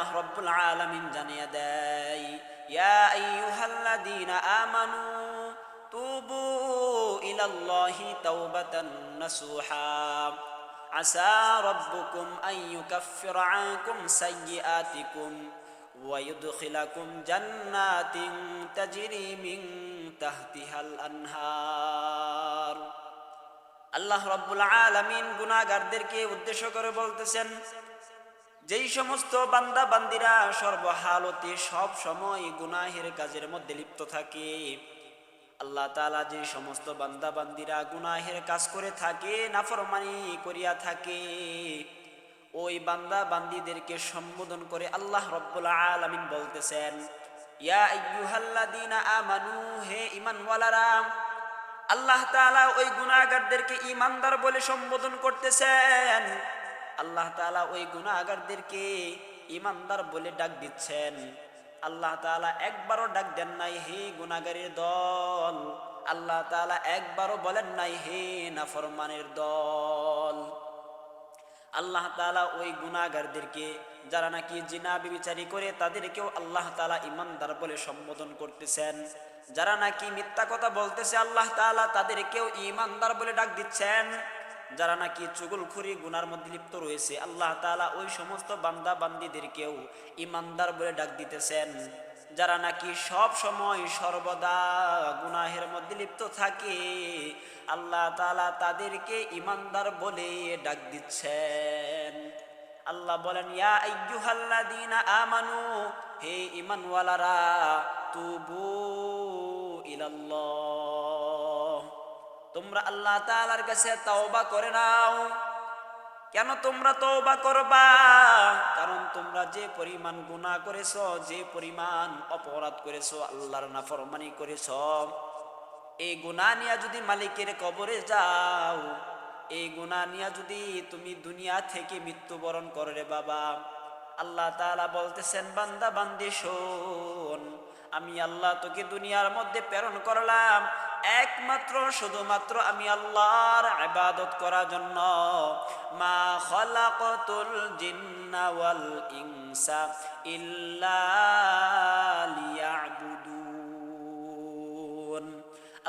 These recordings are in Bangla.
আল্লাহ রব্বুল আলামিন জানিয়ে দেয় ইয়া আইয়ুহাল্লাযীনা আমানু তুবু ইলাল্লাহি তাওবাতান নাসুহা আসা রব্বুকুম আন ইউকাফফিরা আনকুম সাইয়্যাতিকুম ويدخلكم جنات تجري من تحتها الأنهار আল্লাহ রব্বুল আলামিন গুনাহগারদেরকে উদ্দেশ্য করে বলতেছেন যেই সমস্ত বান্দা বান্দিরা সর্বহালতে সব সময় গুনাহের কাজের মধ্যে লিপ্ত থাকে, আল্লাহ তাআলা যে সমস্ত বান্দা বান্দিরা গুনাহের কাজ করে থাকে, নাফরমানি করিয়া থাকে, ওই বান্দা বান্দিদেরকে সম্বোধন করে আল্লাহ রব্বুল আলামিন বলতেছেন আল্লাহ তাআলা ওই গুনাহগারদেরকে ঈমানদার বলে সম্বোধন করতেছেন। আল্লাহ তাআলা ওই গুনাহগারদেরকে ঈমানদার বলে ডাক দিচ্ছেন। আল্লাহ তাআলা একবারও ডাক দেন নাই, হে গুনাহগারের দল। আল্লাহ তালা একবারও বলেন নাই, হে নাফরমানের দল। আল্লাহ তাআলা ওই গুনাহগারদেরকে, যারা নাকি জিনা, বিবিচারি করে, তাদেরকেও আল্লাহ তালা ইমানদার বলে সম্বোধন করতেছেন। যারা নাকি মিথ্যা কথা বলতেছে আল্লাহ তাআলা, তাদেরকেও ইমানদার বলে ডাক দিচ্ছেন। যারা নাকি চুগলখুরি গুনার মধ্যে লিপ্ত রয়েছে, আল্লাহ তাআলা ওই সমস্ত বান্দা বান্দিদেরকেও ইমানদার বলে ডাক দিতেছেন। যারা নাকি সব সময় সর্বদা গুনাহের মধ্যে লিপ্ত থাকে, আল্লাহ তাআলা তাদেরকে ইমানদার বলে ডাক দিচ্ছেন। আল্লাহ বলেন আমানু, হে ঈমানওয়ালারা, তুবু ইলাল্লাহ। তোমরা আল্লাহ তাআলার কাছে তওবা করে নাও। কেন তোমরা তওবা করবা? কারণ তোমরা যে পরিমাণ গুনাহ করেছ, যে পরিমাণ অপরাধ করেছ, আল্লাহর নাফরমানি করেছ, এই গুনাহ নিয়ে যদি মালিকের কবরে যাও, এই গুনাহ নিয়ে যদি তুমি দুনিয়া থেকে মৃত্যুবরণ করো রে বাবা। আল্লাহ তাআলা বলতেছেন, বান্দা, বান্দি, শোন, আমি আল্লাহ তোকে দুনিয়ার মধ্যে প্রেরণ করলাম। একমাত্র, শুধুমাত্র আমি আল্লাহর ইবাদত করার জন্য। মা খলাকতুল জিন্না ওয়াল ইনসা ইল্লা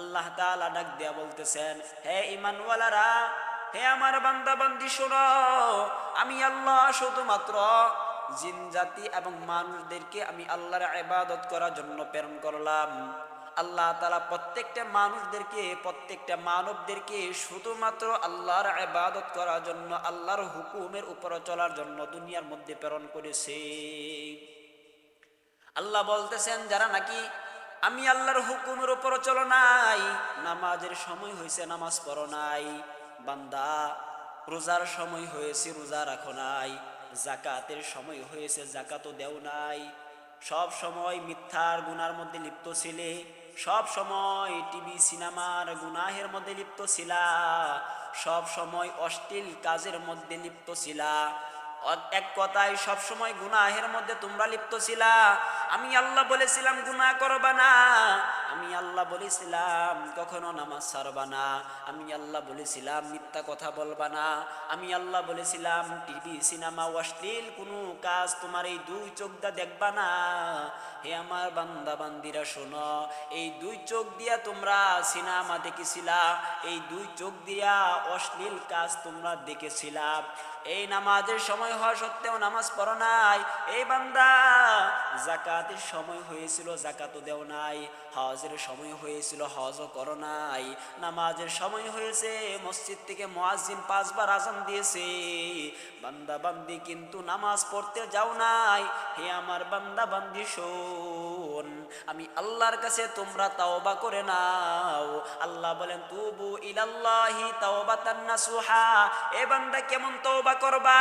আল্লাহ তাআলা ডাক দেয়া বলতেছেন, হে ঈমানওয়ালারা, হে আমার বান্দা বান্দি শোনো, আমি আল্লাহ শুধুমাত্র জিন জাতি এবং মানুষদেরকে আমি আল্লাহর ইবাদত করার জন্য প্রেরণ করলাম। আল্লাহ তাআলা প্রত্যেকটা মানুষদেরকে, প্রত্যেকটা মানবদেরকে শুধুমাত্র আল্লাহর আবাদত করার জন্য, আল্লাহর হুকুমের উপরে চলার জন্য দুনিয়ার মধ্যে প্রেরণ করেছে। আল্লাহ বলতেছেন, যারা নাকি আমি আল্লাহর হুকুমের উপর চলো নাই, নামাজের সময় হয়েছে নামাজ পড়ো নাই, বান্দা রোজার সময় হয়েছে, রোজা রাখো নাই, জাকাতের সময় হয়েছে, জাকাতও দেও নাই সব সময় মিথ্যার গুনার মধ্যে লিপ্ত ছিলে, সব সময় টিভি, সিনেমার গুনাহের মধ্যে লিপ্ত ছিলা, সব সময় অশ্লীল কাজের মধ্যে লিপ্ত ছিলা। এক কথায় সব সময় গুনাহের মধ্যে তোমরা লিপ্ত ছিলা। আমি আল্লাহ বলেছিলাম, গুনাহ করবা না। আমি আল্লাহ বলেছিলাম, কখনো নামাজ ছাড়বা না। আমি আল্লাহ বলেছিলাম, মিথ্যা কথা বলবা না। আমি আল্লাহ বলেছিলাম, টিভি, সিনেমা, অশ্লীল কোনো কাজ তোমার এই দুই চোখ চোখটা দেখবা না। হে আমার বান্দা বান্দিরা শোনো, এই দুই চোখ দিয়া তোমরা সিনেমা দেখেছিলা, এই দুই চোখ দিয়া অশ্লীল কাজ তোমরা দেখেছিলা। এই নামাজের সময় হওয়া সত্ত্বেও নামাজ পড়ো নাই। এই বান্দা, জাকাতের সময় হয়েছিল, জাকাতও দেও নাই। হজের সময় হয়েছিল, হজও করো নাই। নামাজের সময় হয়েছে, মসজিদ থেকে মুয়াজ্জিন পাঁচবার আজান দিয়েছে। বান্দা বান্দি কিন্তু নামাজ পড়তে যাও নাই। হে আমার বান্দা বান্দি, শোন, আমি আল্লাহর কাছে তোমরা তাওবা করে নাও। আল্লাহ বলেন, তুবু ইলাল্লাহি তাওবাতান নাসুহা। এ বান্দা কেমন তওবা করবা?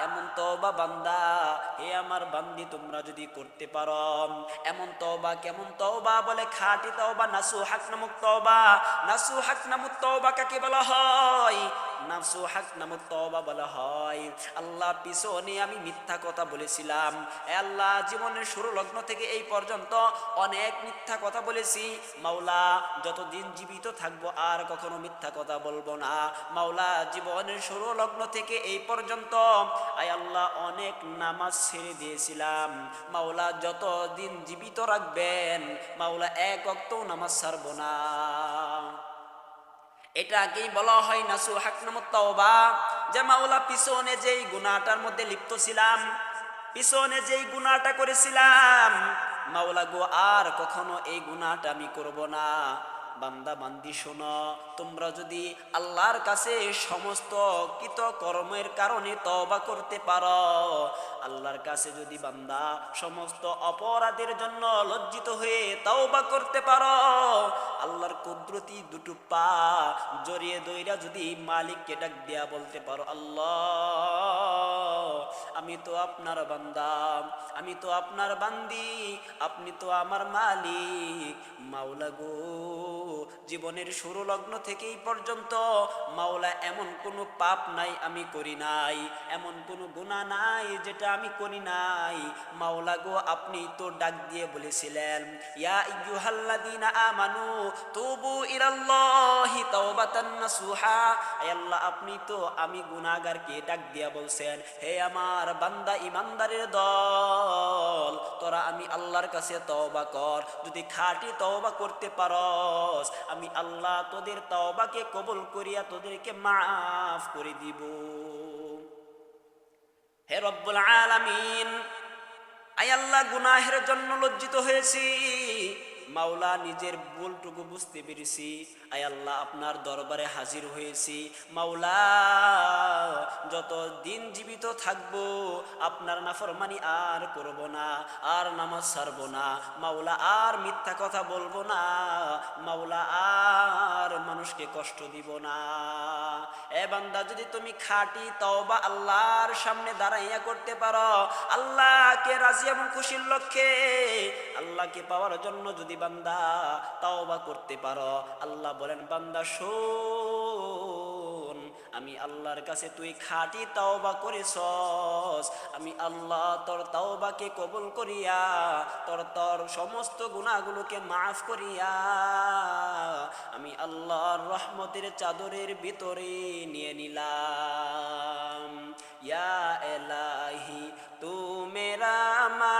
এমন তওবা বান্দা, হে আমার বান্দি, তোমরা যদি করতে পারো। এমন তওবা কেমন তওবা বলে? খাঁটি তওবা, নাসুহাক নামক তওবা। নাসুহাক নামক তওবা কাকে বলা হয়? নাসুহাক নামক তওবা বলা হয়। আল্লাহ পিছনে আমি মিথ্যা কথা বলেছিলাম। আল্লাহ, জীবনের শুরু লগ্ন থেকে এই পর্যন্ত অনেক মিথ্যা কথা বলেছি। মাওলা, যতদিন জীবিত থাকব আর কখনো মিথ্যা কথা বলব না। মাওলা, জীবনের শুরু লগ্ন থেকে এই পর্যন্ত আয় আল্লাহ, অনেক নামাজ ছেড়ে দিয়েছিলাম। মাওলা যত দিন জীবিত রাখবেন, মাওলা এক অক্ত নামাজ ছাড়ব না। এটাকেই বলা হয় না সুহাকনামত তওবা, যে মাওলা পিছনে যেই গুনাহটার মধ্যে লিপ্ত ছিলাম, পিছনে যেই গুনাহটা করেছিলাম, মাওলা গো, আর কখনো এই গুনাহটা আমি করব না। বান্দা বান্দি শোনো, তোমরা যদি আল্লাহর কাছে সমস্ত কৃত কর্মের কারণে তওবা করতে পারো, আল্লাহর কাছে যদি বান্দা সমস্ত অপরাধের জন্য লজ্জিত হয়ে তওবা করতে পারো, আল্লাহর কুদরতি দুটো পা জড়িয়ে দইরা যদি মালিককে ডাক দেয়া বলতে পারো, আল্লাহ আমি তো আপনার বান্দা, আমি তো আপনার বান্দি, আপনি তো আমার মালিক। মাওলা গো, জীবনের শুরু লগ্ন থেকেই পর্যন্ত মাওলা এমন কোনো পাপ নাই আমি করি নাই, এমন কোনো গুনাহ নাই যেটা আমি করি নাই। মাওলা গো, আপনি তো ডাক দিয়ে বলেছিলেন, ইয়া ইয়ুহাল্লাযীনা আমানু তুবু ইলাল্লাহি তাওবাতান নাসুহা। আল্লাহ, আপনি তো আমি গুনাহগারকে ডাক দিয়া বলছেন, হে আমার বান্দা ইমানদারের দল, তোরা আমি আল্লাহর কাছে তওবা কর। যদি খাঁটি তওবা করতে পারস, আমি আল্লাহ তোদের তওবাকে কবুল করিয়া তোদেরকে মাফ করে দিব। হে রব্বুল আলামিন, আয় আল্লাহ গুনাহের জন্য লজ্জিত হয়েছি। মাওলা নিজের ভুলটুকু বুঝতে পেরেছি। আয় আল্লাহ, আপনার দরবারে হাজির হয়েছি। মাওলা, যত দিন জীবিত থাকব, আপনার নাফরমানি আর করব না, আর নামাজ ছাড়বো না। মাওলা, আর মিথ্যা কথা বলব না। মাওলা, আর মানুষকে কষ্ট দিব না। এ বান্দা, যদি তুমি খাটি তওবা আল্লাহর সামনে দাঁড়াইয়া করতে পারো, আল্লাহকে রাজি এবং খুশির লক্ষ্যে আল্লাহকে পাওয়ার জন্য যদি বান্দা তওবা করতে পারো, আল্লাহ বলেন, বান্দা, শোন, আমি আল্লাহর কাছে তুই খাটি তাওবা করেছস। আমি আল্লাহ তোর তাওবাকে কবুল করিয়া, তোর তোর সমস্ত গুণাগুলোকে মাফ করিয়া, আমি আল্লাহর রহমতের চাদরের ভিতরে নিয়ে নিলাম। ইয়া এলাহি তু মেরা মাবুদ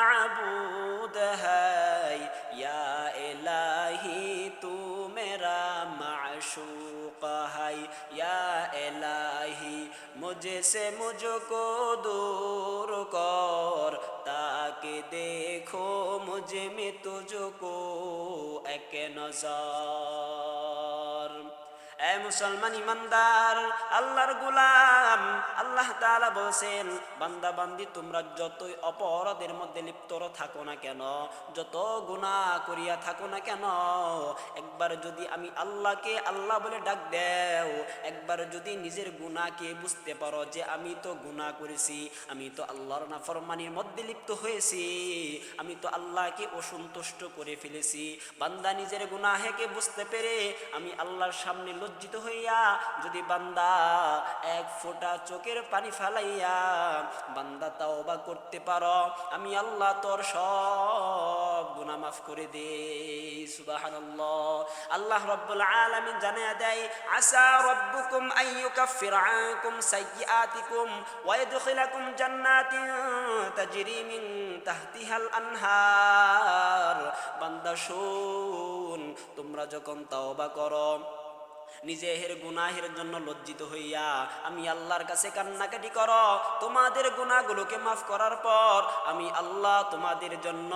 मुझसे मुझको दूर कर ताकि देखो मुझ में तुझको एक नजर এ মুসলমান ইমানদার, আল্লাহর গুলাম, আল্লাহ বলছেন, বান্দা বান্দি, তোমরা যতই অপরাধের মধ্যে লিপ্ত থাকো না কেন, যত করিয়া থাকো না কেন, একবার যদি আমি আল্লাহকে আল্লাহ বলে ডাক দেও, একবার যদি নিজের গুনাহকে বুঝতে পারো যে আমি তো গুনাহ করেছি, আমি তো আল্লাহর নাফরমানির মধ্যে লিপ্ত হয়েছি, আমি তো আল্লাহকে অসন্তুষ্ট করে ফেলেছি, বান্দা নিজের গুনাহেকে বুঝতে পেরে আমি আল্লাহর সামনে লজ্জিত হইয়া যদি বান্দা এক ফোঁটা চোখের পানি ফালাইয়া বান্দা তাও বা করতে পারো, আমি আল্লাহ তোর সব গুনাহ মাফ করে দে সুবহানাল্লাহ। আল্লাহ রাব্বুল আলামিন জানিয়ে দেয় আসা রাব্বুকুম আন ইউকাফির আনকুম সাইয়্যাতিকুম ওয়া ইয়াদখিলাকুম জান্নাতিন তাজরি মিন তাহতিহাল আনহার। বান্দা, শুন, তোমরা যখন তাওবা করো নিজের গুনাহের জন্য লজ্জিত হইয়া, আমি আল্লাহর কাছে কান্নাকাটি কর। তোমাদের গুনাহগুলোকে মাফ করার পর আমি আল্লাহ তোমাদের জন্য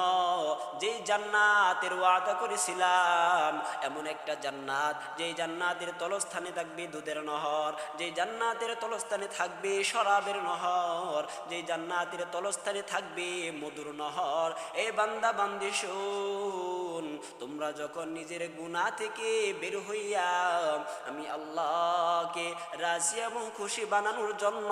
যেই জান্নাতের ওয়াদা করেছিলাম, এমন একটা জান্নাত, যেই জান্নাতের তলস্থানে থাকবে দুধের নহর, যেই জান্নাতের তলস্থানে থাকবে শরাবের নহর, যেই জান্নাতের তলস্থানে থাকবে মধুর নহর। এ বান্দা, বান্দি শুন। তোমরা যখন নিজের গুণা থেকে বের হইয়া আমি আল্লাহকে রাজি এবং খুশি বানানোর জন্য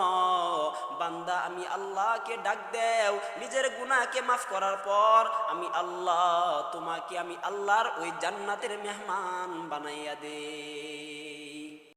বান্দা, আমি আল্লাহকে ডাক দেও। নিজের গুণাকে মাফ করার পর আমি আল্লাহ, তোমাকে আমি আল্লাহর ওই জান্নাতের মেহমান বানাইয়া দে